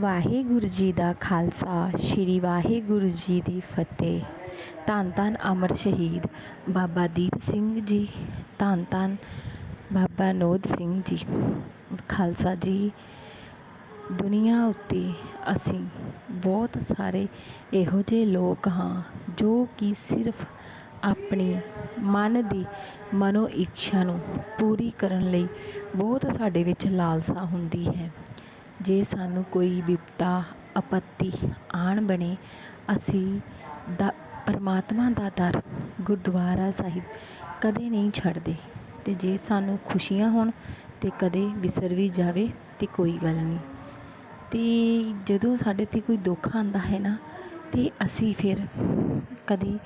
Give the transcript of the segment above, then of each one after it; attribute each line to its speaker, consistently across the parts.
Speaker 1: ਵਾਹਿਗੁਰੂ ਜੀ ਦਾ ਖਾਲਸਾ, ਸ੍ਰੀ ਵਾਹਿਗੁਰੂ ਜੀ ਦੀ ਫਤਿਹ। ਧੰਨ ਧੰਨ ਅਮਰ ਸ਼ਹੀਦ ਬਾਬਾ ਦੀਪ ਸਿੰਘ ਜੀ, ਧੰਨ ਧੰਨ ਬਾਬਾ ਨੋਦ ਸਿੰਘ ਜੀ। ਖਾਲਸਾ ਜੀ, ਦੁਨੀਆ ਉੱਤੇ ਅਸੀਂ ਬਹੁਤ ਸਾਰੇ ਇਹੋ ਜਿਹੇ ਲੋਕ ਹਾਂ, ਜੋ ਕਿ ਸਿਰਫ ਆਪਣੀ ਮਨ ਦੀ ਮਨੋ ਇੱਛਾ ਨੂੰ ਪੂਰੀ ਕਰਨ ਲਈ ਬਹੁਤ ਸਾਡੇ ਵਿੱਚ ਲਾਲਸਾ ਹੁੰਦੀ ਹੈ। ਜੇ ਸਾਨੂੰ ਕੋਈ ਵਿਪਤਾ, ਆਪੱਤੀ ਆਣ ਬਣੇ, ਅਸੀਂ ਦਾ, ਪਰਮਾਤਮਾ ਦਾ ਦਰ ਗੁਰਦੁਆਰਾ ਸਾਹਿਬ ਕਦੇ ਨਹੀਂ ਛੱਡਦੇ। ਅਤੇ ਜੇ ਸਾਨੂੰ ਖੁਸ਼ੀਆਂ ਹੋਣ, ਤਾਂ ਕਦੇ ਵਿਸਰ ਵੀ ਜਾਵੇ, ਤਾਂ ਕੋਈ ਗੱਲ ਨਹੀਂ। ਅਤੇ ਜਦੋਂ ਸਾਡੇ 'ਤੇ ਕੋਈ ਦੁੱਖ ਆਉਂਦਾ ਹੈ ਨਾ, ਤਾਂ ਅਸੀਂ ਫਿਰ ਕਦੇ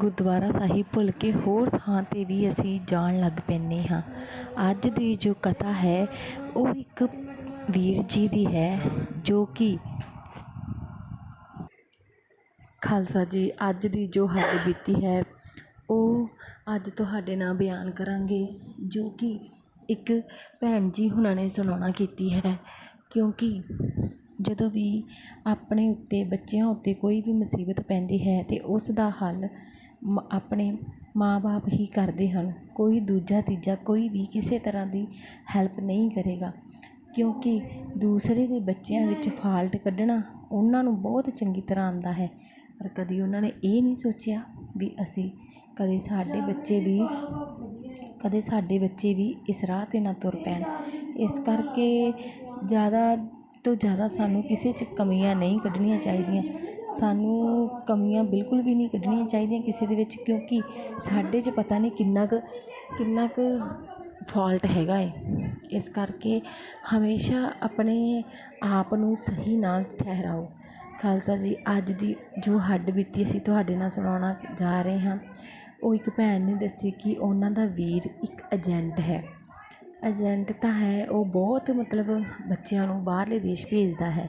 Speaker 1: ਗੁਰਦੁਆਰਾ ਸਾਹਿਬ ਭੁੱਲ ਕੇ ਹੋਰ ਥਾਂ 'ਤੇ ਵੀ ਅਸੀਂ ਜਾਣ ਲੱਗ ਪੈਂਦੇ ਹਾਂ। ਅੱਜ ਦੀ ਜੋ ਕਥਾ ਹੈ, ਉਹ ਇੱਕ ਵੀਰ ਜੀ ਦੀ ਹੈ, ਜੋ ਕਿ ਖਾਲਸਾ ਜੀ, ਅੱਜ ਦੀ ਜੋ ਹੱਡ ਬੀਤੀ ਹੈ, ਉਹ ਅੱਜ ਤੁਹਾਡੇ ਨਾਲ ਬਿਆਨ ਕਰਾਂਗੇ, ਜੋ ਕਿ ਇੱਕ ਭੈਣ ਜੀ ਹੁਣਾਂ ਨੇ ਸੁਣਾਉਣਾ ਕੀਤੀ ਹੈ। ਕਿਉਂਕਿ ਜਦੋਂ ਵੀ ਆਪਣੇ ਉੱਤੇ, ਬੱਚਿਆਂ ਉੱਤੇ ਕੋਈ ਵੀ ਮੁਸੀਬਤ ਪੈਂਦੀ ਹੈ ਤਾਂ ਉਸ ਦਾ ਹੱਲ ਮ, ਆਪਣੇ ਮਾਂ ਬਾਪ ਹੀ ਕਰਦੇ ਹਨ। ਕੋਈ ਦੂਜਾ ਤੀਜਾ ਕੋਈ ਵੀ ਕਿਸੇ ਤਰ੍ਹਾਂ ਦੀ ਹੈਲਪ ਨਹੀਂ ਕਰੇਗਾ। ਕਿਉਂਕਿ ਦੂਸਰੇ ਦੇ ਬੱਚਿਆਂ ਵਿੱਚ ਫਾਲਟ ਕੱਢਣਾ ਉਹਨਾਂ ਨੂੰ ਬਹੁਤ ਚੰਗੀ ਤਰ੍ਹਾਂ ਆਉਂਦਾ ਹੈ। ਪਰ ਕਦੀ ਉਹਨਾਂ ਨੇ ਇਹ ਨਹੀਂ ਸੋਚਿਆ ਵੀ ਅਸੀਂ ਕਦੇ ਸਾਡੇ ਬੱਚੇ ਵੀ, ਕਦੇ ਸਾਡੇ ਬੱਚੇ ਵੀ ਇਸ ਰਾਹ 'ਤੇ ਨਾ ਤੁਰ ਪੈਣ। ਇਸ ਕਰਕੇ ਜ਼ਿਆਦਾ ਤੋਂ ਜ਼ਿਆਦਾ ਸਾਨੂੰ ਕਿਸੇ 'ਚ ਕਮੀਆਂ ਨਹੀਂ ਕੱਢਣੀਆਂ ਚਾਹੀਦੀਆਂ। ਸਾਨੂੰ ਕਮੀਆਂ ਬਿਲਕੁਲ ਵੀ ਨਹੀਂ ਕੱਢਣੀਆਂ ਚਾਹੀਦੀਆਂ ਕਿਸੇ ਦੇ ਵਿੱਚ ਕਿਉਂਕਿ ਸਾਡੇ 'ਚ ਪਤਾ ਨਹੀਂ ਕਿੰਨਾ ਕੁ ਕਿੰਨਾ ਕੁ ਫਾਲਟ ਹੈਗਾ ਹੈ ਇਸ ਕਰਕੇ ਹਮੇਸ਼ਾ ਆਪਣੇ ਆਪ ਨੂੰ ਸਹੀ ਨਾ ਠਹਿਰਾਓ। ਖਾਲਸਾ ਜੀ, ਅੱਜ ਦੀ ਜੋ ਹੱਡ ਬੀਤੀ ਅਸੀਂ ਤੁਹਾਡੇ ਨਾਲ ਸੁਣਾਉਣਾ ਜਾ ਰਹੇ ਹਾਂ, ਉਹ ਇੱਕ ਭੈਣ ਨੇ ਦੱਸੀ ਕਿ ਉਹਨਾਂ ਦਾ ਵੀਰ ਇੱਕ ਏਜੰਟ ਹੈ। ਏਜੰਟ ਤਾਂ ਹੈ, ਉਹ ਬਹੁਤ ਮਤਲਬ ਬੱਚਿਆਂ ਨੂੰ ਬਾਹਰਲੇ ਦੇਸ਼ ਭੇਜਦਾ ਹੈ।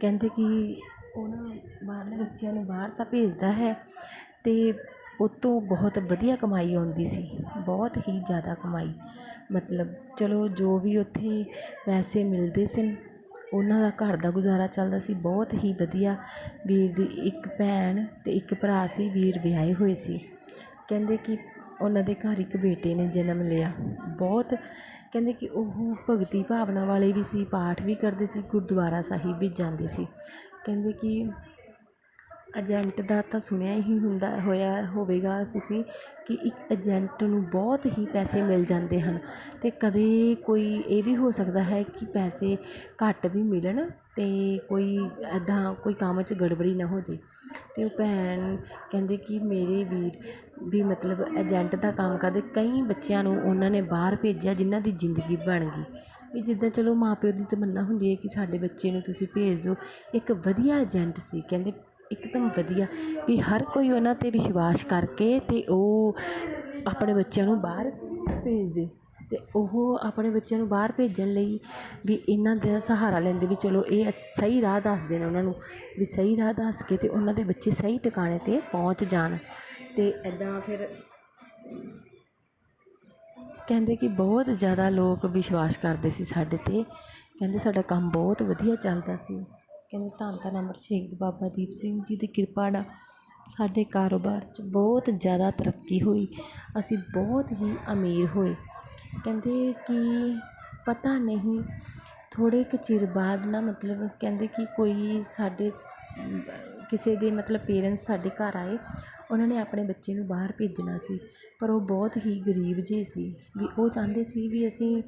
Speaker 1: ਕਹਿੰਦੇ ਕਿ ਉਹ ਨਾ ਬਾਹਰਲੇ ਬੱਚਿਆਂ ਨੂੰ ਬਾਹਰ ਤਾਂ ਭੇਜਦਾ ਹੈ ਅਤੇ ਉਹ ਤੋਂ ਬਹੁਤ ਵਧੀਆ ਕਮਾਈ ਆਉਂਦੀ ਸੀ, ਬਹੁਤ ਹੀ ਜ਼ਿਆਦਾ ਕਮਾਈ। ਮਤਲਬ ਚਲੋ ਜੋ ਵੀ ਉੱਥੇ ਪੈਸੇ ਮਿਲਦੇ ਸਨ, ਉਹਨਾਂ ਦਾ ਘਰ ਦਾ ਗੁਜ਼ਾਰਾ ਚੱਲਦਾ ਸੀ, ਬਹੁਤ ਹੀ ਵਧੀਆ। ਵੀਰ ਦੀ ਇੱਕ ਭੈਣ ਅਤੇ ਇੱਕ ਭਰਾ ਸੀ, ਵੀਰ ਵਿਆਹੇ ਹੋਏ ਸੀ। ਕਹਿੰਦੇ ਕਿ ਉਹਨਾਂ ਦੇ ਘਰ ਇੱਕ ਬੇਟੇ ਨੇ ਜਨਮ ਲਿਆ। ਬਹੁਤ ਕਹਿੰਦੇ ਕਿ ਉਹ ਭਗਤੀ ਭਾਵਨਾ ਵਾਲੇ ਵੀ ਸੀ, ਪਾਠ ਵੀ ਕਰਦੇ ਸੀ, ਗੁਰਦੁਆਰਾ ਸਾਹਿਬ ਵੀ ਜਾਂਦੇ ਸੀ। ਕਹਿੰਦੇ ਕਿ ਏਜੰਟ ਦਾ ਤਾਂ ਸੁਣਿਆ ਹੀ ਹੁੰਦਾ ਹੋਇਆ ਹੋਵੇਗਾ ਤੁਸੀਂ ਕਿ ਇੱਕ ਏਜੰਟ ਨੂੰ ਬਹੁਤ ਹੀ ਪੈਸੇ ਮਿਲ ਜਾਂਦੇ ਹਨ ਅਤੇ ਕਦੇ ਕੋਈ ਇਹ ਵੀ ਹੋ ਸਕਦਾ ਹੈ ਕਿ ਪੈਸੇ ਘੱਟ ਵੀ ਮਿਲਣ ਅਤੇ ਕੋਈ ਇੱਦਾਂ ਕੋਈ ਕੰਮ 'ਚ ਗੜਬੜੀ ਨਾ ਹੋ ਜੇ ਅਤੇ ਉਹ ਭੈਣ ਕਹਿੰਦੇ ਕਿ ਮੇਰੇ ਵੀਰ ਵੀ ਮਤਲਬ ਏਜੰਟ ਦਾ ਕੰਮ ਕਰਦੇ, ਕਈ ਬੱਚਿਆਂ ਨੂੰ ਉਹਨਾਂ ਨੇ ਬਾਹਰ ਭੇਜਿਆ ਜਿਨ੍ਹਾਂ ਦੀ ਜ਼ਿੰਦਗੀ ਬਣ ਗਈ। ਵੀ ਜਿੱਦਾਂ ਚਲੋ ਮਾਂ ਪਿਓ ਦੀ ਤਮੰਨਾ ਹੁੰਦੀ ਹੈ ਕਿ ਸਾਡੇ ਬੱਚੇ ਨੂੰ ਤੁਸੀਂ ਭੇਜ ਦਿਓ। ਇੱਕ ਵਧੀਆ ਏਜੰਟ ਸੀ, ਕਹਿੰਦੇ ਇੱਕਦਮ ਵਧੀਆ ਵੀ ਹਰ ਕੋਈ ਉਹਨਾਂ 'ਤੇ ਵਿਸ਼ਵਾਸ ਕਰਕੇ ਅਤੇ ਉਹ ਆਪਣੇ ਬੱਚਿਆਂ ਨੂੰ ਬਾਹਰ ਭੇਜਦੇ ਅਤੇ ਉਹ ਆਪਣੇ ਬੱਚਿਆਂ ਨੂੰ ਬਾਹਰ ਭੇਜਣ ਲਈ ਵੀ ਇਹਨਾਂ ਦਾ ਸਹਾਰਾ ਲੈਂਦੇ ਵੀ ਚਲੋ ਇਹ ਸਹੀ ਰਾਹ ਦੱਸਦੇ ਨੇ ਉਹਨਾਂ ਨੂੰ ਵੀ ਸਹੀ ਰਾਹ ਦੱਸ ਕੇ ਅਤੇ ਉਹਨਾਂ ਦੇ ਬੱਚੇ ਸਹੀ ਟਿਕਾਣੇ 'ਤੇ ਪਹੁੰਚ ਜਾਣ। ਅਤੇ ਇੱਦਾਂ ਫਿਰ ਕਹਿੰਦੇ ਕਿ ਬਹੁਤ ਜ਼ਿਆਦਾ ਲੋਕ ਵਿਸ਼ਵਾਸ ਕਰਦੇ ਸੀ ਸਾਡੇ 'ਤੇ। ਕਹਿੰਦੇ ਸਾਡਾ ਕੰਮ ਬਹੁਤ ਵਧੀਆ ਚੱਲਦਾ ਸੀ। ਕਹਿੰਦੇ ਧੰਨ ਧੰਨ ਅਮਰ ਸ਼ਹੀਦ ਬਾਬਾ ਦੀਪ ਸਿੰਘ ਜੀ ਦੀ ਕਿਰਪਾ ਨਾਲ ਸਾਡੇ ਕਾਰੋਬਾਰ 'ਚ ਬਹੁਤ ਜ਼ਿਆਦਾ ਤਰੱਕੀ ਹੋਈ। ਅਸੀਂ ਬਹੁਤ ਹੀ ਅਮੀਰ ਹੋਏ। ਕਹਿੰਦੇ ਕਿ ਪਤਾ ਨਹੀਂ, ਥੋੜ੍ਹੇ ਕੁ ਚਿਰ ਬਾਅਦ ਨਾ ਮਤਲਬ ਕਹਿੰਦੇ ਕਿ ਕੋਈ ਸਾਡੇ ਕਿਸੇ ਦੇ ਮਤਲਬ ਪੇਰੈਂਟਸ ਸਾਡੇ ਘਰ ਆਏ। ਉਹਨਾਂ ਨੇ ਆਪਣੇ ਬੱਚੇ ਨੂੰ ਬਾਹਰ ਭੇਜਣਾ ਸੀ, ਪਰ ਉਹ ਬਹੁਤ ਹੀ ਗਰੀਬ ਜਿਹੇ ਸੀ। ਵੀ ਉਹ ਚਾਹੁੰਦੇ ਸੀ ਵੀ ਅਸੀਂ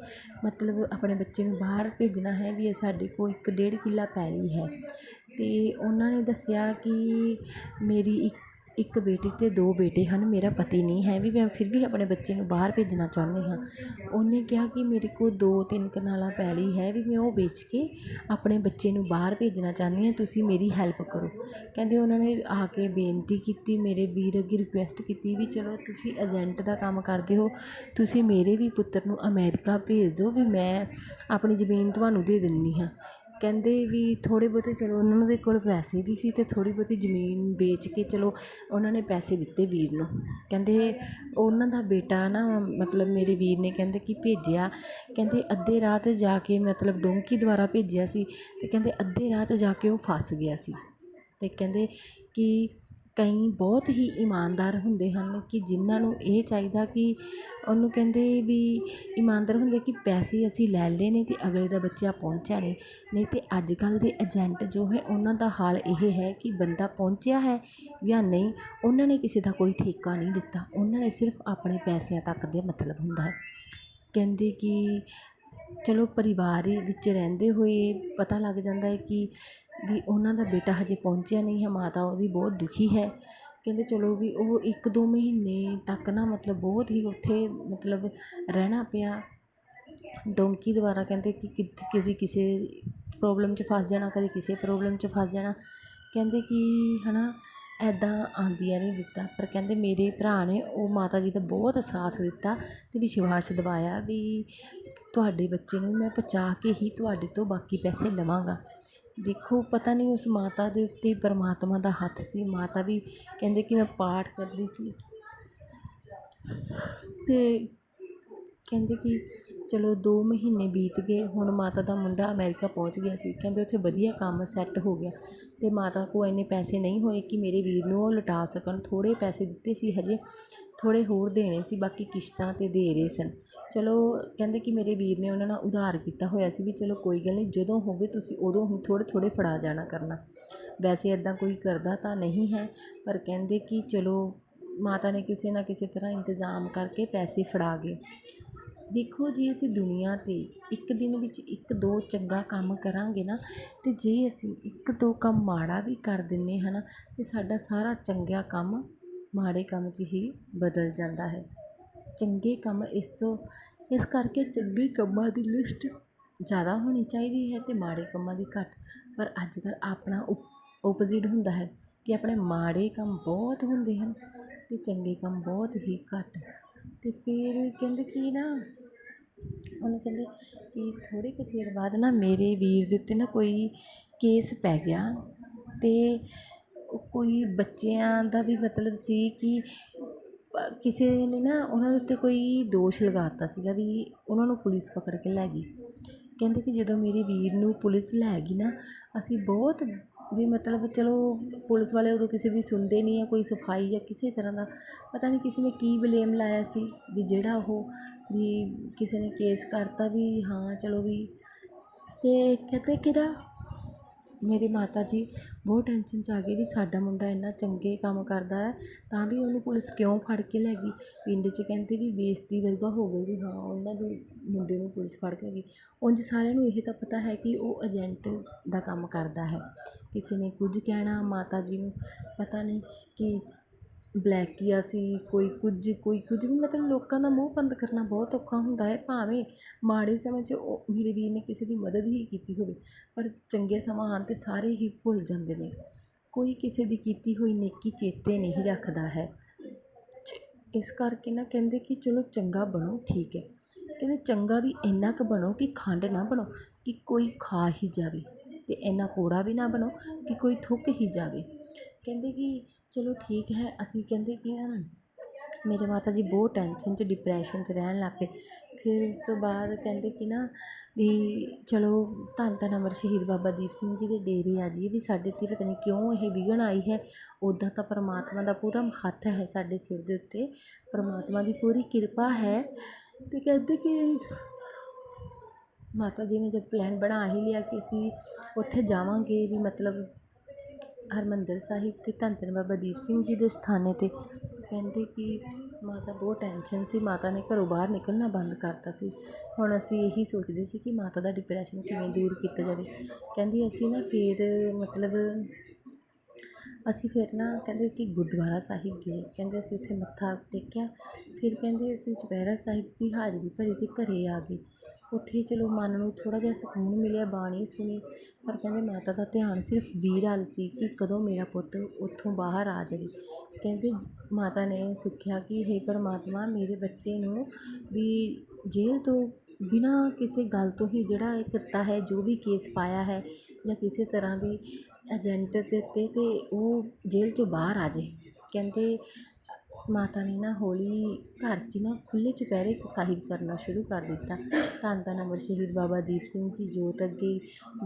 Speaker 1: ਮਤਲਬ ਆਪਣੇ ਬੱਚੇ ਨੂੰ ਬਾਹਰ ਭੇਜਣਾ ਹੈ ਵੀ ਸਾਡੇ ਕੋਲ ਇੱਕ ਡੇਢ ਕਿੱਲਾ ਪੈਲੀ ਹੈ। ਅਤੇ ਉਹਨਾਂ ਨੇ ਦੱਸਿਆ ਕਿ ਮੇਰੀ ਇੱਕ ਇੱਕ ਬੇਟੀ ਅਤੇ ਦੋ ਬੇਟੇ ਹਨ, ਮੇਰਾ ਪਤੀ ਨਹੀਂ ਹੈ, ਵੀ ਮੈਂ ਫਿਰ ਵੀ ਆਪਣੇ ਬੱਚੇ ਨੂੰ ਬਾਹਰ ਭੇਜਣਾ ਚਾਹੁੰਦੀ ਹਾਂ। ਉਹਨੇ ਕਿਹਾ ਕਿ ਮੇਰੇ ਕੋਲ ਦੋ ਤਿੰਨ ਕਨਾਲਾਂ ਪੈਲੀ ਹੈ, ਵੀ ਮੈਂ ਉਹ ਵੇਚ ਕੇ ਆਪਣੇ ਬੱਚੇ ਨੂੰ ਬਾਹਰ ਭੇਜਣਾ ਚਾਹੁੰਦੀ ਹਾਂ, ਤੁਸੀਂ ਮੇਰੀ ਹੈਲਪ ਕਰੋ। ਕਹਿੰਦੇ ਉਹਨਾਂ ਨੇ ਆ ਕੇ ਬੇਨਤੀ ਕੀਤੀ, ਮੇਰੇ ਵੀਰ ਅੱਗੇ ਰਿਕੁਐਸਟ ਕੀਤੀ ਵੀ ਚਲੋ ਤੁਸੀਂ ਏਜੰਟ ਦਾ ਕੰਮ ਕਰਦੇ ਹੋ, ਤੁਸੀਂ ਮੇਰੇ ਵੀ ਪੁੱਤਰ ਨੂੰ ਅਮੈਰੀਕਾ ਭੇਜ ਦਿਓ, ਵੀ ਮੈਂ ਆਪਣੀ ਜ਼ਮੀਨ ਤੁਹਾਨੂੰ ਦੇ ਦਿੰਦੀ ਹਾਂ। ਕਹਿੰਦੇ ਵੀ ਥੋੜ੍ਹੇ ਬਹੁਤੇ ਚਲੋ ਉਹਨਾਂ ਦੇ ਕੋਲ ਪੈਸੇ ਵੀ ਸੀ ਅਤੇ ਥੋੜ੍ਹੀ ਬਹੁਤੀ ਜ਼ਮੀਨ ਵੇਚ ਕੇ ਚਲੋ ਉਹਨਾਂ ਨੇ ਪੈਸੇ ਦਿੱਤੇ ਵੀਰ ਨੂੰ। ਕਹਿੰਦੇ ਉਹਨਾਂ ਦਾ ਬੇਟਾ ਨਾ ਮਤਲਬ ਮੇਰੇ ਵੀਰ ਨੇ ਕਹਿੰਦੇ ਕਿ ਭੇਜਿਆ। ਕਹਿੰਦੇ ਅੱਧੇ ਰਾਹ 'ਤੇ ਜਾ ਕੇ ਮਤਲਬ ਡੋਂਕੀ ਦੁਆਰਾ ਭੇਜਿਆ ਸੀ ਅਤੇ ਕਹਿੰਦੇ ਅੱਧੇ ਰਾਹ 'ਤੇ ਜਾ ਕੇ ਉਹ ਫਸ ਗਿਆ ਸੀ। ਅਤੇ ਕਹਿੰਦੇ ਕਿ ਕਈ ਬਹੁਤ ਹੀ ਇਮਾਨਦਾਰ ਹੁੰਦੇ ਹਨ ਕਿ ਜਿਨ੍ਹਾਂ ਨੂੰ ਇਹ ਚਾਹੀਦਾ ਕਿ ਉਹਨੂੰ ਕਹਿੰਦੇ ਵੀ ਇਮਾਨਦਾਰ ਹੁੰਦੇ ਕਿ ਪੈਸੇ ਅਸੀਂ ਲੈ ਲਏ ਨੇ ਅਤੇ ਅਗਲੇ ਦਾ ਬੱਚਾ ਪਹੁੰਚਿਆ ਨਹੀਂ। ਨਹੀਂ ਤਾਂ ਅੱਜ ਕੱਲ੍ਹ ਦੇ ਏਜੰਟ ਜੋ ਹੈ, ਉਹਨਾਂ ਦਾ ਹਾਲ ਇਹ ਹੈ ਕਿ ਬੰਦਾ ਪਹੁੰਚਿਆ ਹੈ ਜਾਂ ਨਹੀਂ, ਉਹਨਾਂ ਨੇ ਕਿਸੇ ਦਾ ਕੋਈ ਠੇਕਾ ਨਹੀਂ ਦਿੱਤਾ। ਉਹਨਾਂ ਨੇ ਸਿਰਫ ਆਪਣੇ ਪੈਸਿਆਂ ਤੱਕ ਦੇ ਮਤਲਬ ਹੁੰਦਾ ਹੈ। ਕਹਿੰਦੇ ਕਿ ਚਲੋ ਪਰਿਵਾਰ ਵਿੱਚ ਰਹਿੰਦੇ ਹੋਏ ਪਤਾ ਲੱਗ ਜਾਂਦਾ ਹੈ ਕਿ ਵੀ ਉਹਨਾਂ ਦਾ ਬੇਟਾ ਹਜੇ ਪਹੁੰਚਿਆ ਨਹੀਂ ਹੈ, ਮਾਤਾ ਉਹਦੀ ਬਹੁਤ ਦੁਖੀ ਹੈ। ਕਹਿੰਦੇ ਚਲੋ ਵੀ ਉਹ ਇੱਕ ਦੋ ਮਹੀਨੇ ਤੱਕ ਨਾ ਮਤਲਬ ਬਹੁਤ ਹੀ ਉੱਥੇ ਮਤਲਬ ਰਹਿਣਾ ਪਿਆ। ਡੋਂਕੀ ਦੁਆਰਾ ਕਹਿੰਦੇ ਕਿ ਕਿਤ- ਕਦੀ ਕਿਸੇ ਪ੍ਰੋਬਲਮ 'ਚ ਫਸ ਜਾਣਾ, ਕਦੇ ਕਿਸੇ ਪ੍ਰੋਬਲਮ 'ਚ ਫਸ ਜਾਣਾ। ਕਹਿੰਦੇ ਕਿ ਹੈ ਨਾ ਇੱਦਾਂ ਆਉਂਦੀਆਂ ਨਹੀਂ ਦਿੱਤਾ ਪਰ ਕਹਿੰਦੇ ਮੇਰੇ ਭਰਾ ਨੇ ਉਹ ਮਾਤਾ ਜੀ ਦਾ ਬਹੁਤ ਸਾਥ ਦਿੱਤਾ ਅਤੇ ਵਿਸ਼ਵਾਸ ਦਿਵਾਇਆ ਵੀ ਤੁਹਾਡੇ ਬੱਚੇ ਨੂੰ ਮੈਂ ਪਹੁੰਚਾ ਕੇ ਹੀ ਤੁਹਾਡੇ ਤੋਂ ਬਾਕੀ ਪੈਸੇ ਲਵਾਂਗਾ। ਦੇਖੋ, ਪਤਾ ਨਹੀਂ ਉਸ ਮਾਤਾ ਦੇ ਉੱਤੇ ਪਰਮਾਤਮਾ ਦਾ ਹੱਥ ਸੀ। ਮਾਤਾ ਵੀ ਕਹਿੰਦੇ ਕਿ ਮੈਂ ਪਾਠ ਕਰਦੀ ਸੀ। ਅਤੇ ਕਹਿੰਦੇ ਕਿ ਚਲੋ ਦੋ ਮਹੀਨੇ ਬੀਤ ਗਏ, ਹੁਣ ਮਾਤਾ ਦਾ ਮੁੰਡਾ ਅਮੈਰੀਕਾ ਪਹੁੰਚ ਗਿਆ ਸੀ। ਕਹਿੰਦੇ ਉੱਥੇ ਵਧੀਆ ਕੰਮ ਸੈੱਟ ਹੋ ਗਿਆ। ਅਤੇ ਮਾਤਾ ਕੋਲ ਇੰਨੇ ਪੈਸੇ ਨਹੀਂ ਹੋਏ ਕਿ ਮੇਰੇ ਵੀਰ ਨੂੰ ਉਹ ਲੁਟਾ ਸਕਣ। ਥੋੜ੍ਹੇ ਪੈਸੇ ਦਿੱਤੇ ਸੀ ਹਜੇ, ਥੋੜ੍ਹੇ ਹੋਰ ਦੇਣੇ ਸੀ, ਬਾਕੀ ਕਿਸ਼ਤਾਂ 'ਤੇ ਦੇ ਰਹੇ ਸਨ। ਚਲੋ ਕਹਿੰਦੇ ਕਿ ਮੇਰੇ ਵੀਰ ਨੇ ਉਹਨਾਂ ਨਾਲ ਉਧਾਰ ਕੀਤਾ ਹੋਇਆ ਸੀ ਵੀ ਚਲੋ ਕੋਈ ਗੱਲ ਨਹੀਂ, ਜਦੋਂ ਹੋਵੇ ਤੁਸੀਂ ਉਦੋਂ ਹੀ ਥੋੜ੍ਹੇ ਥੋੜ੍ਹੇ ਫੜਾ ਜਾਣਾ ਕਰਨਾ। ਵੈਸੇ ਇੱਦਾਂ ਕੋਈ ਕਰਦਾ ਤਾਂ ਨਹੀਂ ਹੈ, ਪਰ ਕਹਿੰਦੇ ਕਿ ਚਲੋ ਮਾਤਾ ਨੇ ਕਿਸੇ ਨਾ ਕਿਸੇ ਤਰ੍ਹਾਂ ਇੰਤਜ਼ਾਮ ਕਰਕੇ ਪੈਸੇ ਫੜਾ ਗਏ। ਦੇਖੋ ਜੇ, ਅਸੀਂ ਦੁਨੀਆ 'ਤੇ ਇੱਕ ਦਿਨ ਵਿੱਚ ਇੱਕ ਦੋ ਚੰਗਾ ਕੰਮ ਕਰਾਂਗੇ ਨਾ ਅਤੇ ਜੇ ਅਸੀਂ ਇੱਕ ਦੋ ਕੰਮ ਮਾੜਾ ਵੀ ਕਰ ਦਿੰਦੇ ਹਾਂ ਨਾ ਤਾਂ ਸਾਡਾ ਸਾਰਾ ਚੰਗਾ ਕੰਮ ਮਾੜੇ ਕੰਮ 'ਚ ਹੀ ਬਦਲ ਜਾਂਦਾ ਹੈ। ਚੰਗੇ ਕੰਮ ਇਸ ਤੋਂ, ਇਸ ਕਰਕੇ ਚੰਗੇ ਕੰਮਾਂ ਦੀ ਲਿਸਟ ਜ਼ਿਆਦਾ ਹੋਣੀ ਚਾਹੀਦੀ ਹੈ ਅਤੇ ਮਾੜੇ ਕੰਮਾਂ ਦੀ ਘੱਟ। ਪਰ ਅੱਜ ਕੱਲ੍ਹ ਆਪਣਾ ਓਪ ਓਪੋਜ਼ਿਟ ਹੁੰਦਾ ਹੈ ਕਿ ਆਪਣੇ ਮਾੜੇ ਕੰਮ ਬਹੁਤ ਹੁੰਦੇ ਹਨ ਅਤੇ ਚੰਗੇ ਕੰਮ ਬਹੁਤ ਹੀ ਘੱਟ। ਅਤੇ ਫਿਰ ਕਹਿੰਦੇ ਕਿ ਨਾ, ਉਹਨੂੰ ਕਹਿੰਦੇ ਕਿ ਥੋੜ੍ਹੇ ਕੁ ਚਿਰ ਬਾਅਦ ਨਾ ਮੇਰੇ ਵੀਰ ਦੇ ਉੱਤੇ ਨਾ ਕੋਈ ਕੇਸ ਪੈ ਗਿਆ ਅਤੇ ਕੋਈ ਬੱਚਿਆਂ ਦਾ ਵੀ ਮਤਲਬ ਸੀ ਕਿ ਕਿਸੇ ਨੇ ਨਾ ਉਹਨਾਂ ਦੇ ਉੱਤੇ ਕੋਈ ਦੋਸ਼ ਲਗਾ ਦਿੱਤਾ ਸੀਗਾ ਵੀ ਉਹਨਾਂ ਨੂੰ ਪੁਲਿਸ ਪਕੜ ਕੇ ਲੈ ਗਈ। ਕਹਿੰਦੇ ਕਿ ਜਦੋਂ ਮੇਰੇ ਵੀਰ ਨੂੰ ਪੁਲਿਸ ਲੈ ਗਈ ਨਾ, ਅਸੀਂ ਬਹੁਤ ਵੀ ਮਤਲਬ ਚਲੋ ਪੁਲਿਸ ਵਾਲੇ ਉਦੋਂ ਕਿਸੇ ਦੀ ਸੁਣਦੇ ਨਹੀਂ ਆ, ਕੋਈ ਸਫ਼ਾਈ ਜਾਂ ਕਿਸੇ ਤਰ੍ਹਾਂ ਦਾ, ਪਤਾ ਨਹੀਂ ਕਿਸੇ ਨੇ ਕੀ ਬਲੇਮ ਲਾਇਆ ਸੀ ਵੀ ਜਿਹੜਾ ਉਹ ਵੀ ਕਿਸੇ ਨੇ ਕੇਸ ਕਰਤਾ ਵੀ ਹਾਂ ਚਲੋ ਵੀ ਅਤੇ ਕਹਿੰਦੇ ਕਿਹੜਾ ਮੇਰੇ ਮਾਤਾ ਜੀ ਬਹੁਤ ਟੈਂਸ਼ਨ 'ਚ ਆ ਗਏ ਵੀ ਸਾਡਾ ਮੁੰਡਾ ਇੰਨਾ ਚੰਗੇ ਕੰਮ ਕਰਦਾ ਹੈ, ਤਾਂ ਵੀ ਉਹਨੂੰ ਪੁਲਿਸ ਕਿਉਂ ਫੜ ਕੇ ਲੈ ਗਈ? ਪਿੰਡ 'ਚ ਕਹਿੰਦੇ ਵੀ ਬੇਇੱਜ਼ਤੀ ਵਰਗਾ ਹੋ ਗਈ ਵੀ ਹਾਂ, ਉਹਨਾਂ ਦੇ ਮੁੰਡੇ ਨੂੰ ਪੁਲਿਸ ਫੜ ਕੇ ਲੈ ਗਈ। ਉਂਝ ਸਾਰਿਆਂ ਨੂੰ ਇਹ ਤਾਂ ਪਤਾ ਹੈ ਕਿ ਉਹ ਏਜੰਟ ਦਾ ਕੰਮ ਕਰਦਾ ਹੈ। ਕਿਸੇ ਨੇ ਕੁਝ ਕਹਿਣਾ ਮਾਤਾ ਜੀ ਨੂੰ, ਪਤਾ ਨਹੀਂ ਕਿ ਬਲੈਕੀਆ ਸੀ, ਕੋਈ ਕੁਝ ਕੋਈ ਕੁਝ ਵੀ। ਮਤਲਬ ਲੋਕਾਂ ਦਾ ਮੂੰਹ ਬੰਦ ਕਰਨਾ ਬਹੁਤ ਔਖਾ ਹੁੰਦਾ ਹੈ। ਭਾਵੇਂ ਮਾੜੇ ਸਮੇਂ 'ਚ ਉਹ ਮੇਰੇ ਵੀਰ ਨੇ ਕਿਸੇ ਦੀ ਮਦਦ ਹੀ ਕੀਤੀ ਹੋਵੇ, ਪਰ ਚੰਗੇ ਸਮਾਂ ਆਉਣ 'ਤੇ ਸਾਰੇ ਹੀ ਭੁੱਲ ਜਾਂਦੇ ਨੇ। ਕੋਈ ਕਿਸੇ ਦੀ ਕੀਤੀ ਹੋਈ ਨੇਕੀ ਚੇਤੇ ਨਹੀਂ ਰੱਖਦਾ ਹੈ। ਇਸ ਕਰਕੇ ਨਾ ਕਹਿੰਦੇ ਕਿ ਚਲੋ ਚੰਗਾ ਬਣੋ, ਠੀਕ ਹੈ। ਕਹਿੰਦੇ ਚੰਗਾ ਵੀ ਇੰਨਾ ਕੁ ਬਣੋ ਕਿ ਖੰਡ ਨਾ ਬਣੋ, ਕਿ ਕੋਈ ਖਾ ਹੀ ਜਾਵੇ। ਅਤੇ ਇੰਨਾ ਕੌੜਾ ਵੀ ਨਾ ਬਣੋ ਕਿ ਕੋਈ ਥੁੱਕ ਹੀ ਜਾਵੇ। ਕਹਿੰਦੇ ਕਿ ਚਲੋ ਠੀਕ ਹੈ, ਅਸੀਂ ਕਹਿੰਦੇ ਕਿ ਨਾ, ਮੇਰੇ ਮਾਤਾ ਜੀ ਬਹੁਤ ਟੈਂਸ਼ਨ 'ਚ ਡਿਪਰੈਸ਼ਨ 'ਚ ਰਹਿਣ ਲੱਗ ਪਏ। ਫਿਰ ਉਸ ਤੋਂ ਬਾਅਦ ਕਹਿੰਦੇ ਕਿ ਨਾ ਵੀ ਚਲੋ ਧੰਨ ਧੰਨ ਅਮਰ ਸ਼ਹੀਦ ਬਾਬਾ ਦੀਪ ਸਿੰਘ ਜੀ ਦੇ ਡੇਰੇ ਆ ਜੀ ਵੀ ਸਾਡੇ 'ਤੇ ਪਤਾ ਨਹੀਂ ਕਿਉਂ ਇਹ ਵਿਘਨ ਆਈ ਹੈ। ਉੱਦਾਂ ਤਾਂ ਪਰਮਾਤਮਾ ਦਾ ਪੂਰਾ ਹੱਥ ਹੈ ਸਾਡੇ ਸਿਰ ਦੇ ਉੱਤੇ, ਪਰਮਾਤਮਾ ਦੀ ਪੂਰੀ ਕਿਰਪਾ ਹੈ। ਅਤੇ ਕਹਿੰਦੇ ਕਿ ਮਾਤਾ ਜੀ ਨੇ ਜਦ ਪਲੈਨ ਬਣਾ ਹੀ ਲਿਆ ਕਿ ਅਸੀਂ ਉੱਥੇ ਜਾਵਾਂਗੇ ਵੀ ਮਤਲਬ ਹਰਿਮੰਦਰ ਸਾਹਿਬ ਅਤੇ ਧੰਨ ਧੰਨ ਬਾਬਾ ਦੀਪ ਸਿੰਘ ਜੀ ਦੇ ਸਥਾਨੇ 'ਤੇ ਕਹਿੰਦੇ ਕਿ ਮਾਤਾ ਬਹੁਤ ਟੈਨਸ਼ਨ ਸੀ, ਮਾਤਾ ਨੇ ਘਰੋਂ ਬਾਹਰ ਨਿਕਲਣਾ ਬੰਦ ਕਰਤਾ ਸੀ। ਹੁਣ ਅਸੀਂ ਇਹੀ ਸੋਚਦੇ ਸੀ ਕਿ ਮਾਤਾ ਦਾ ਡਿਪਰੈਸ਼ਨ ਕਿਵੇਂ ਦੂਰ ਕੀਤਾ ਜਾਵੇ। ਕਹਿੰਦੀ ਅਸੀਂ ਨਾ ਫਿਰ ਮਤਲਬ ਅਸੀਂ ਫਿਰ ਨਾ ਕਹਿੰਦੇ ਕਿ ਗੁਰਦੁਆਰਾ ਸਾਹਿਬ ਗਏ। ਕਹਿੰਦੇ ਅਸੀਂ ਉੱਥੇ ਮੱਥਾ ਟੇਕਿਆ। ਫਿਰ ਕਹਿੰਦੇ ਅਸੀਂ ਚੁਪਹਿਰਾ ਸਾਹਿਬ ਦੀ ਹਾਜ਼ਰੀ ਭਰੀ ਅਤੇ ਘਰ ਆ ਗਏ। ਉੱਥੇ ਚਲੋ ਮਨ ਨੂੰ ਥੋੜ੍ਹਾ ਜਿਹਾ ਸਕੂਨ ਮਿਲਿਆ, ਬਾਣੀ ਸੁਣੀ। ਪਰ ਕਹਿੰਦੇ ਮਾਤਾ ਦਾ ਧਿਆਨ ਸਿਰਫ ਵੀਰ ਵੱਲ ਸੀ ਕਿ ਕਦੋਂ ਮੇਰਾ ਪੁੱਤ ਉੱਥੋਂ ਬਾਹਰ ਆ ਜਾਵੇ। ਕਹਿੰਦੇ ਮਾਤਾ ਨੇ ਸੁੱਖਿਆ ਕਿ ਹੇ ਪਰਮਾਤਮਾ, ਮੇਰੇ ਬੱਚੇ ਨੂੰ ਵੀ ਜੇਲ੍ਹ ਤੋਂ ਬਿਨਾਂ ਕਿਸੇ ਗੱਲ ਤੋਂ ਹੀ ਜਿਹੜਾ ਇਹ ਕੀਤਾ ਹੈ, ਜੋ ਵੀ ਕੇਸ ਪਾਇਆ ਹੈ ਜਾਂ ਕਿਸੇ ਤਰ੍ਹਾਂ ਦੇ ਏਜੰਟ ਦੇ ਉੱਤੇ ਅਤੇ ਉਹ ਜੇਲ੍ਹ 'ਚੋਂ ਬਾਹਰ ਆ ਜਾਵੇ। ਕਹਿੰਦੇ ਮਾਤਾ ਨੇ ਨਾ ਹੌਲੀ ਘਰ 'ਚ ਨਾ ਖੁੱਲ੍ਹੇ ਚੁਪਹਿਰੇ ਸਾਹਿਬ ਕਰਨਾ ਸ਼ੁਰੂ ਕਰ ਦਿੱਤਾ। ਧੰਨ ਧੰਨ ਅਮਰ ਸ਼ਹੀਦ ਬਾਬਾ ਦੀਪ ਸਿੰਘ ਜੀ, ਜੋਤ ਅੱਗੇ,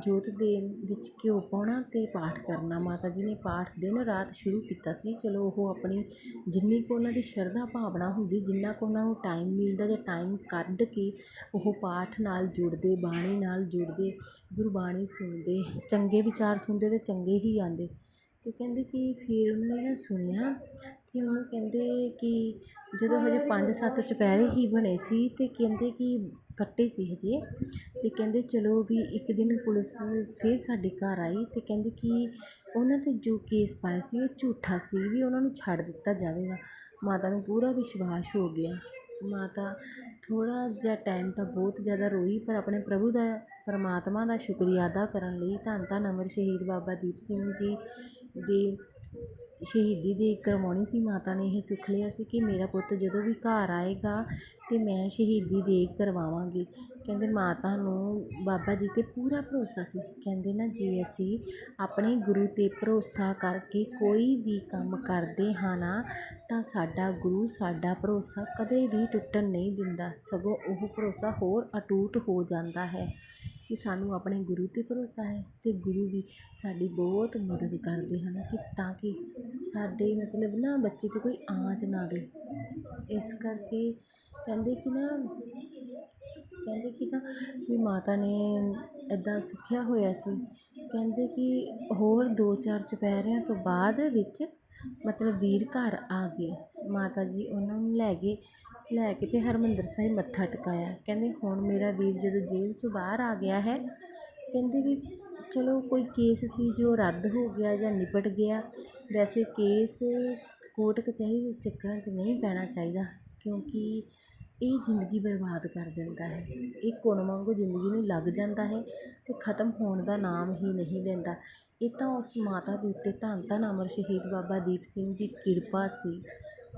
Speaker 1: ਜੋਤ ਦੇ ਵਿੱਚ ਘਿਓ ਪਾਉਣਾ ਅਤੇ ਪਾਠ ਕਰਨਾ। ਮਾਤਾ ਜੀ ਨੇ ਪਾਠ ਦਿਨ ਰਾਤ ਸ਼ੁਰੂ ਕੀਤਾ ਸੀ। ਚਲੋ ਉਹ ਆਪਣੀ ਜਿੰਨੀ ਕੁ ਉਹਨਾਂ ਦੀ ਸ਼ਰਧਾ ਭਾਵਨਾ ਹੁੰਦੀ, ਜਿੰਨਾ ਕੁ ਉਹਨਾਂ ਨੂੰ ਟਾਈਮ ਮਿਲਦਾ ਜਾਂ ਟਾਈਮ ਕੱਢ ਕੇ ਉਹ ਪਾਠ ਨਾਲ ਜੁੜਦੇ, ਬਾਣੀ ਨਾਲ ਜੁੜਦੇ, ਗੁਰਬਾਣੀ ਸੁਣਦੇ, ਚੰਗੇ ਵਿਚਾਰ ਸੁਣਦੇ ਅਤੇ ਚੰਗੇ ਹੀ ਆਉਂਦੇ। ਅਤੇ ਕਹਿੰਦੇ ਕਿ ਫਿਰ ਉਹਨੇ ਨਾ ਸੁਣਿਆ ਅਤੇ ਉਹਨੂੰ ਕਹਿੰਦੇ ਕਿ ਜਦੋਂ ਹਜੇ ਪੰਜ ਸੱਤ ਚੁਪਹਿਰੇ ਹੀ ਬਣੇ ਸੀ ਅਤੇ ਕਹਿੰਦੇ ਕਿ ਕੱਟੇ ਸੀ ਹਜੇ। ਅਤੇ ਕਹਿੰਦੇ ਚਲੋ ਵੀ ਇੱਕ ਦਿਨ ਪੁਲਿਸ ਫਿਰ ਸਾਡੇ ਘਰ ਆਈ ਅਤੇ ਕਹਿੰਦੇ ਕਿ ਉਹਨਾਂ 'ਤੇ ਜੋ ਕੇਸ ਪਾਇਆ ਸੀ ਉਹ ਝੂਠਾ ਸੀ ਵੀ ਉਹਨਾਂ ਨੂੰ ਛੱਡ ਦਿੱਤਾ ਜਾਵੇਗਾ। ਮਾਤਾ ਨੂੰ ਪੂਰਾ ਵਿਸ਼ਵਾਸ ਹੋ ਗਿਆ। ਮਾਤਾ ਥੋੜ੍ਹਾ ਜਿਹਾ ਟਾਈਮ ਤਾਂ ਬਹੁਤ ਜ਼ਿਆਦਾ ਰੋਈ, ਪਰ ਆਪਣੇ ਪ੍ਰਭੂ ਦਾ, ਪਰਮਾਤਮਾ ਦਾ ਸ਼ੁਕਰੀਆ ਅਦਾ ਕਰਨ ਲਈ ਧੰਨ ਧੰਨ ਅਮਰ ਸ਼ਹੀਦ ਬਾਬਾ ਦੀਪ ਸਿੰਘ ਜੀ ਦੇ ਸ਼ਹੀਦੀ ਦੇ ਕਰਵਾਉਣੀ ਸੀ, ਮਾਤਾ ਨੇ ਇਹ ਸੁੱਖ ਲਿਆ ਸੀ ਕਿ ਮੇਰਾ ਪੁੱਤ ਜਦੋਂ ਵੀ ਘਰ ਆਏਗਾ ਅਤੇ ਮੈਂ ਸ਼ਹੀਦੀ ਦੇ ਕਰਵਾਵਾਂਗੀ। ਕਹਿੰਦੇ ਮਾਤਾ ਨੂੰ ਬਾਬਾ ਜੀ 'ਤੇ ਪੂਰਾ ਭਰੋਸਾ ਸੀ। ਕਹਿੰਦੇ ਨਾ ਜੇ, ਅਸੀਂ ਆਪਣੇ ਗੁਰੂ 'ਤੇ ਭਰੋਸਾ ਕਰਕੇ ਕੋਈ ਵੀ ਕੰਮ ਕਰਦੇ ਹਾਂ ਨਾ, ਤਾਂ ਸਾਡਾ ਗੁਰੂ ਸਾਡਾ ਭਰੋਸਾ ਕਦੇ ਵੀ ਟੁੱਟਣ ਨਹੀਂ ਦਿੰਦਾ। ਸਗੋਂ ਉਹ ਭਰੋਸਾ ਹੋਰ ਅਟੂਟ ਹੋ ਜਾਂਦਾ ਹੈ ਕਿ ਸਾਨੂੰ ਆਪਣੇ ਗੁਰੂ 'ਤੇ ਭਰੋਸਾ ਹੈ ਅਤੇ ਗੁਰੂ ਵੀ ਸਾਡੀ ਬਹੁਤ ਮਦਦ ਕਰਦੇ ਹਨ ਕਿ ਤਾਂ ਕਿ ਸਾਡੇ ਮਤਲਬ ਨਾ ਬੱਚੇ 'ਤੇ ਕੋਈ ਆਂਚ ਨਾ ਆਵੇ ਇਸ ਕਰਕੇ ਕਹਿੰਦੇ ਕਿ ਨਾ, ਕਹਿੰਦੇ ਕਿ ਨਾ ਵੀ ਮਾਤਾ ਨੇ ਇੱਦਾਂ ਸੁੱਖਿਆ ਹੋਇਆ ਸੀ। ਕਹਿੰਦੇ ਕਿ ਹੋਰ ਦੋ ਚਾਰ ਚੁਪਹਿਰਿਆਂ ਤੋਂ ਬਾਅਦ ਵਿੱਚ ਮਤਲਬ ਵੀਰ ਘਰ ਆ ਗਏ। ਮਾਤਾ ਜੀ ਉਹਨਾਂ ਨੂੰ ਲੈ ਗਏ, ਲੈ ਕੇ ਅਤੇ ਹਰਿਮੰਦਰ ਸਾਹਿਬ ਮੱਥਾ ਟਿਕਾਇਆ। ਕਹਿੰਦੇ ਹੁਣ ਮੇਰਾ ਵੀਰ ਜਦੋਂ ਜੇਲ੍ਹ 'ਚੋਂ ਬਾਹਰ ਆ ਗਿਆ ਹੈ, ਕਹਿੰਦੇ ਵੀ ਚਲੋ ਕੋਈ ਕੇਸ ਸੀ ਜੋ ਰੱਦ ਹੋ ਗਿਆ ਜਾਂ ਨਿਪਟ ਗਿਆ, ਵੈਸੇ ਕੇਸ ਕੋਰਟ ਕਚਹਿਰੀ ਦੇ ਚੱਕਰਾਂ 'ਚ ਨਹੀਂ ਪੈਣਾ ਚਾਹੀਦਾ, ਕਿਉਂਕਿ ਇਹ ਜ਼ਿੰਦਗੀ ਬਰਬਾਦ ਕਰ ਦਿੰਦਾ ਹੈ। ਇਹ ਕੁਣ ਵਾਂਗੂ ਜ਼ਿੰਦਗੀ ਨੂੰ ਲੱਗ ਜਾਂਦਾ ਹੈ ਅਤੇ ਖ਼ਤਮ ਹੋਣ ਦਾ ਨਾਮ ਹੀ ਨਹੀਂ ਲੈਂਦਾ। ਇਹ ਤਾਂ ਉਸ ਮਾਤਾ ਦੇ ਉੱਤੇ ਧੰਨ ਧੰਨ ਅਮਰ ਸ਼ਹੀਦ ਬਾਬਾ ਦੀਪ ਸਿੰਘ ਦੀ ਕਿਰਪਾ ਸੀ।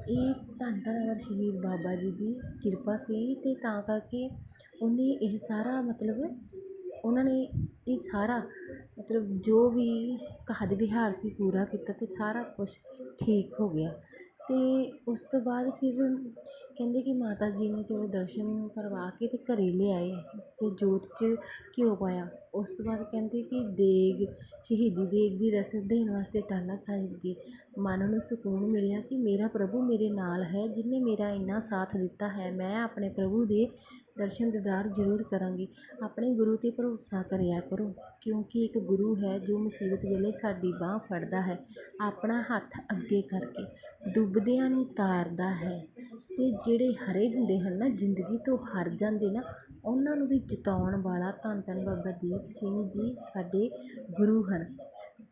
Speaker 1: ਇਹ ਧੰਨ ਧੰਨ ਅਮਰ ਸ਼ਹੀਦ ਬਾਬਾ ਜੀ ਦੀ ਕਿਰਪਾ ਸੀ ਅਤੇ ਤਾਂ ਕਰਕੇ ਉਹਨੇ ਇਹ ਸਾਰਾ ਮਤਲਬ ਉਹਨਾਂ ਨੇ ਇਹ ਸਾਰਾ ਮਤਲਬ ਜੋ ਵੀ ਕਾਜ ਵਿਹਾਰ ਸੀ ਪੂਰਾ ਕੀਤਾ ਅਤੇ ਸਾਰਾ ਕੁਛ ਠੀਕ ਹੋ ਗਿਆ। ਅਤੇ ਉਸ ਤੋਂ ਬਾਅਦ ਫਿਰ ਕਹਿੰਦੇ ਕਿ ਮਾਤਾ ਜੀ ਨੇ ਚਲੋ ਦਰਸ਼ਨ ਕਰਵਾ ਕੇ ਅਤੇ ਘਰ ਲਿਆਏ ਅਤੇ ਜੋਤ 'ਚ ਘਿਓ ਪਾਇਆ। ਉਸ ਤੋਂ ਬਾਅਦ ਕਹਿੰਦੇ ਕਿ ਦੇਗ, ਸ਼ਹੀਦੀ ਦੇਗ ਦੀ ਰਸਦ ਦੇਣ ਵਾਸਤੇ ਟਾਲਾ ਸਾਹਿਬ ਗਏ ਮਨ ਨੂੰ ਸਕੂਨ ਮਿਲਿਆ ਕਿ ਮੇਰਾ ਪ੍ਰਭੂ ਮੇਰੇ ਨਾਲ ਹੈ ਜਿਹਨੇ ਮੇਰਾ ਇੰਨਾ ਸਾਥ ਦਿੱਤਾ ਹੈ, ਮੈਂ ਆਪਣੇ ਪ੍ਰਭੂ ਦੇ ਦਰਸ਼ਨ ਦੀਦਾਰ ਜ਼ਰੂਰ ਕਰਾਂਗੀ। ਆਪਣੇ ਗੁਰੂ 'ਤੇ ਭਰੋਸਾ ਕਰਿਆ ਕਰੋ, ਕਿਉਂਕਿ ਇੱਕ ਗੁਰੂ ਹੈ ਜੋ ਮੁਸੀਬਤ ਵੇਲੇ ਸਾਡੀ ਬਾਂਹ ਫੜਦਾ ਹੈ, ਆਪਣਾ ਹੱਥ ਅੱਗੇ ਕਰਕੇ ਡੁੱਬਦਿਆਂ ਨੂੰ ਤਾਰਦਾ ਹੈ। ਅਤੇ ਜਿਹੜੇ ਹਰੇ ਹੁੰਦੇ ਹਨ ਨਾ, ਜ਼ਿੰਦਗੀ ਤੋਂ ਹਾਰ ਜਾਂਦੇ ਨਾ, ਉਹਨਾਂ ਨੂੰ ਵੀ ਜਿਤਾਉਣ ਵਾਲਾ ਧੰਨ ਧੰਨ ਬਾਬਾ ਦੀਪ ਸਿੰਘ ਜੀ ਸਾਡੇ ਗੁਰੂ ਹਨ।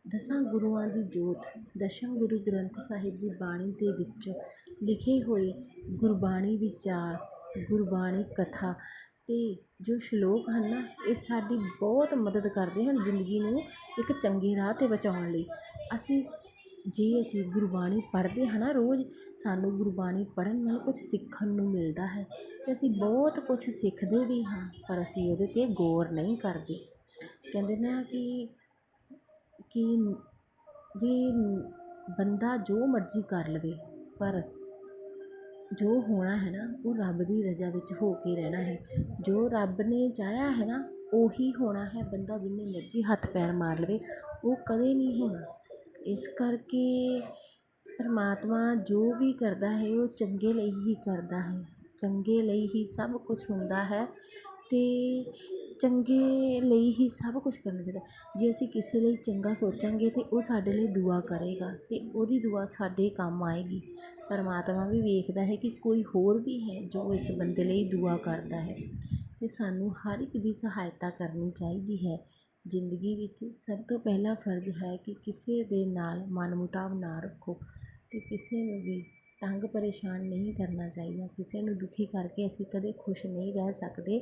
Speaker 1: ਦਸਾਂ ਗੁਰੂਆਂ ਦੀ ਜੋਤ, ਦਸ਼ਮ ਗੁਰੂ ਗ੍ਰੰਥ ਸਾਹਿਬ ਦੀ ਬਾਣੀ ਦੇ ਵਿੱਚੋਂ ਲਿਖੇ ਹੋਏ ਗੁਰਬਾਣੀ ਵਿਚਾਰ ਗੁਰਬਾਣੀ ਕਥਾ ਅਤੇ ਜੋ ਸ਼ਲੋਕ ਹਨ ਨਾ, ਇਹ ਸਾਡੀ ਬਹੁਤ ਮਦਦ ਕਰਦੇ ਹਨ ਜ਼ਿੰਦਗੀ ਨੂੰ ਇੱਕ ਚੰਗੇ ਰਾਹ 'ਤੇ ਬਚਾਉਣ ਲਈ। ਅਸੀਂ ਜੇ ਅਸੀਂ ਗੁਰਬਾਣੀ ਪੜ੍ਹਦੇ ਹਾਂ ਨਾ ਰੋਜ਼, ਸਾਨੂੰ ਗੁਰਬਾਣੀ ਪੜ੍ਹਨ ਨਾਲ ਕੁਛ ਸਿੱਖਣ ਨੂੰ ਮਿਲਦਾ ਹੈ ਅਤੇ ਅਸੀਂ ਬਹੁਤ ਕੁਛ ਸਿੱਖਦੇ ਵੀ ਹਾਂ, ਪਰ ਅਸੀਂ ਉਹਦੇ 'ਤੇ ਗੌਰ ਨਹੀਂ ਕਰਦੇ। ਕਹਿੰਦੇ ਨਾ ਕਿ ਕਿ ਵੀ ਬੰਦਾ ਜੋ ਮਰਜ਼ੀ ਕਰ ਲਵੇ, ਪਰ ਜੋ ਹੋਣਾ ਹੈ ਨਾ, ਉਹ ਰੱਬ ਦੀ ਰਜ਼ਾ ਵਿੱਚ ਹੋ ਕੇ ਰਹਿਣਾ ਹੈ। ਜੋ ਰੱਬ ਨੇ ਚਾਹਿਆ ਹੈ ਨਾ, ਉਹੀ ਹੋਣਾ ਹੈ ਬੰਦਾ ਜਿੰਨੇ ਮਰਜ਼ੀ ਹੱਥ ਪੈਰ ਮਾਰ ਲਵੇ, ਉਹ ਕਦੇ ਨਹੀਂ ਹੋਣਾ। ਇਸ ਕਰਕੇ ਪਰਮਾਤਮਾ ਜੋ ਵੀ ਕਰਦਾ ਹੈ, ਉਹ ਚੰਗੇ ਲਈ ਹੀ ਕਰਦਾ ਹੈ। ਚੰਗੇ ਲਈ ਹੀ ਸਭ ਕੁਛ ਹੁੰਦਾ ਹੈ ਅਤੇ ਚੰਗੇ ਲਈ ਹੀ ਸਭ ਕੁਛ ਕਰਨਾ ਚਾਹੀਦਾ। ਜੇ ਅਸੀਂ ਕਿਸੇ ਲਈ ਚੰਗਾ ਸੋਚਾਂਗੇ ਤਾਂ ਉਹ ਸਾਡੇ ਲਈ ਦੁਆ ਕਰੇਗਾ ਅਤੇ ਉਹਦੀ ਦੁਆ ਸਾਡੇ ਕੰਮ ਆਏਗੀ। ਪਰਮਾਤਮਾ ਵੀ ਵੇਖਦਾ ਹੈ ਕਿ ਕੋਈ ਹੋਰ ਵੀ ਹੈ ਜੋ ਇਸ ਬੰਦੇ ਲਈ ਦੁਆ ਕਰਦਾ ਹੈ ਅਤੇ ਸਾਨੂੰ ਹਰ ਇੱਕ ਦੀ ਸਹਾਇਤਾ ਕਰਨੀ ਚਾਹੀਦੀ ਹੈ। ਜ਼ਿੰਦਗੀ ਵਿੱਚ ਸਭ ਤੋਂ ਪਹਿਲਾ ਫਰਜ਼ ਹੈ ਕਿ ਕਿਸੇ ਦੇ ਨਾਲ ਮਨ ਮੁਟਾਵ ਨਾ ਰੱਖੋ ਅਤੇ ਕਿਸੇ ਨੂੰ ਵੀ ਤੰਗ ਪਰੇਸ਼ਾਨ ਨਹੀਂ ਕਰਨਾ ਚਾਹੀਦਾ। ਕਿਸੇ ਨੂੰ ਦੁਖੀ ਕਰਕੇ ਅਸੀਂ ਕਦੇ ਖੁਸ਼ ਨਹੀਂ ਰਹਿ ਸਕਦੇ।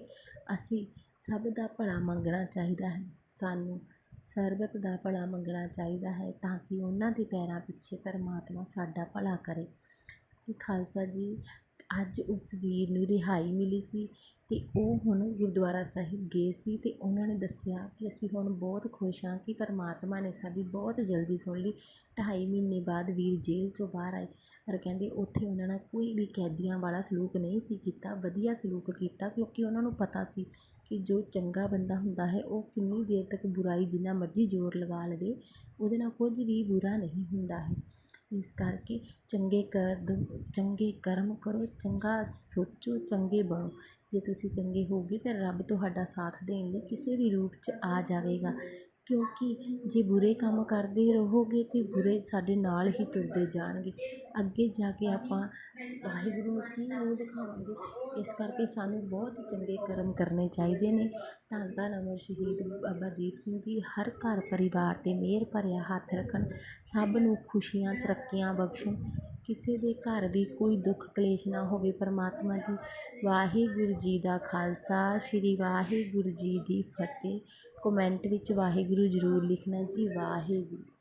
Speaker 1: ਅਸੀਂ ਸਭ ਦਾ ਭਲਾ ਮੰਗਣਾ ਚਾਹੀਦਾ ਹੈ। ਸਾਨੂੰ ਸਰਬਤ ਦਾ ਭਲਾ ਮੰਗਣਾ ਚਾਹੀਦਾ ਹੈ ਤਾਂ ਕਿ ਉਹਨਾਂ ਦੇ ਪੈਰਾਂ ਪਿੱਛੇ ਪਰਮਾਤਮਾ ਸਾਡਾ ਭਲਾ ਕਰੇ। ਅਤੇ ਖਾਲਸਾ ਜੀ ਅੱਜ ਉਸ ਵੀਰ ਨੂੰ ਰਿਹਾਈ ਮਿਲੀ ਸੀ ਅਤੇ ਉਹ ਹੁਣ ਗੁਰਦੁਆਰਾ ਸਾਹਿਬ ਗਏ ਸੀ ਅਤੇ ਉਹਨਾਂ ਨੇ ਦੱਸਿਆ ਕਿ ਅਸੀਂ ਹੁਣ ਬਹੁਤ ਖੁਸ਼ ਹਾਂ ਕਿ ਪਰਮਾਤਮਾ ਨੇ ਸਾਡੀ ਬਹੁਤ ਜਲਦੀ ਸੁਣ ਲਈ। ਢਾਈ ਮਹੀਨੇ ਬਾਅਦ ਵੀਰ ਜੇਲ੍ਹ 'ਚੋਂ ਬਾਹਰ ਆਏ ਪਰ ਕਹਿੰਦੇ ਉੱਥੇ ਉਹਨਾਂ ਨਾਲ ਕੋਈ ਵੀ ਕੈਦੀਆਂ ਵਾਲਾ ਸਲੂਕ ਨਹੀਂ ਸੀ ਕੀਤਾ, ਵਧੀਆ ਸਲੂਕ ਕੀਤਾ ਕਿਉਂਕਿ ਉਹਨਾਂ ਨੂੰ ਪਤਾ ਸੀ ਕਿ ਜੋ ਚੰਗਾ ਬੰਦਾ ਹੁੰਦਾ ਹੈ ਉਹ ਕਿੰਨੀ ਦੇਰ ਤੱਕ ਬੁਰਾਈ ਜਿੰਨਾ ਮਰਜ਼ੀ ਜ਼ੋਰ ਲਗਾ ਲਵੇ, ਉਹਦੇ ਨਾਲ ਕੁਝ ਵੀ ਬੁਰਾ ਨਹੀਂ ਹੁੰਦਾ ਹੈ। ਇਸ ਕਰਕੇ ਚੰਗੇ ਕਰਦ ਚੰਗੇ ਕਰਮ ਕਰੋ, ਚੰਗਾ ਸੋਚੋ, ਚੰਗੇ ਬਣੋ। ਜੇ ਤੁਸੀਂ ਚੰਗੇ ਹੋਗੇ ਤਾਂ ਰੱਬ ਤੁਹਾਡਾ ਸਾਥ ਦੇਣ ਲਈ ਕਿਸੇ ਵੀ ਰੂਪ 'ਚ ਆ ਜਾਵੇਗਾ। ਕਿਉਂਕਿ ਜੇ ਬੁਰੇ ਕੰਮ ਕਰਦੇ ਰਹੋਗੇ ਤਾਂ ਬੁਰੇ ਸਾਡੇ ਨਾਲ ਹੀ ਤੁਰਦੇ ਜਾਣਗੇ। ਅੱਗੇ ਜਾ ਕੇ ਆਪਾਂ ਵਾਹਿਗੁਰੂ ਨੂੰ ਕੀ ਮੂੰਹ ਦਿਖਾਵਾਂਗੇ, ਇਸ ਕਰਕੇ ਸਾਨੂੰ ਬਹੁਤ ਚੰਗੇ ਕਰਮ ਕਰਨੇ ਚਾਹੀਦੇ ਨੇ। ਧੰਨ ਧੰਨ ਅਮਰ ਸ਼ਹੀਦ ਬਾਬਾ ਦੀਪ ਸਿੰਘ ਜੀ, ਹਰ ਘਰ ਪਰਿਵਾਰ 'ਤੇ ਮਿਹਰ ਭਰਿਆ ਹੱਥ ਰੱਖਣ, ਸਭ ਨੂੰ ਖੁਸ਼ੀਆਂ, ਤਰੱਕੀਆਂ ਬਖਸ਼ਣ। ਕਿਸੇ ਦੇ ਘਰ ਵੀ ਕੋਈ ਦੁੱਖ ਕਲੇਸ਼ ਨਾ ਹੋਵੇ, ਪਰਮਾਤਮਾ ਜੀ, ਵਾਹਿਗੁਰੂ ਜੀ ਦਾ ਖਾਲਸਾ, ਸ਼੍ਰੀ ਵਾਹਿਗੁਰੂ ਜੀ ਦੀ ਫਤਿਹ। ਕਮੈਂਟ ਵਿੱਚ ਵਾਹਿਗੁਰੂ ਜ਼ਰੂਰ ਲਿਖਣਾ ਜੀ, ਵਾਹਿਗੁਰੂ।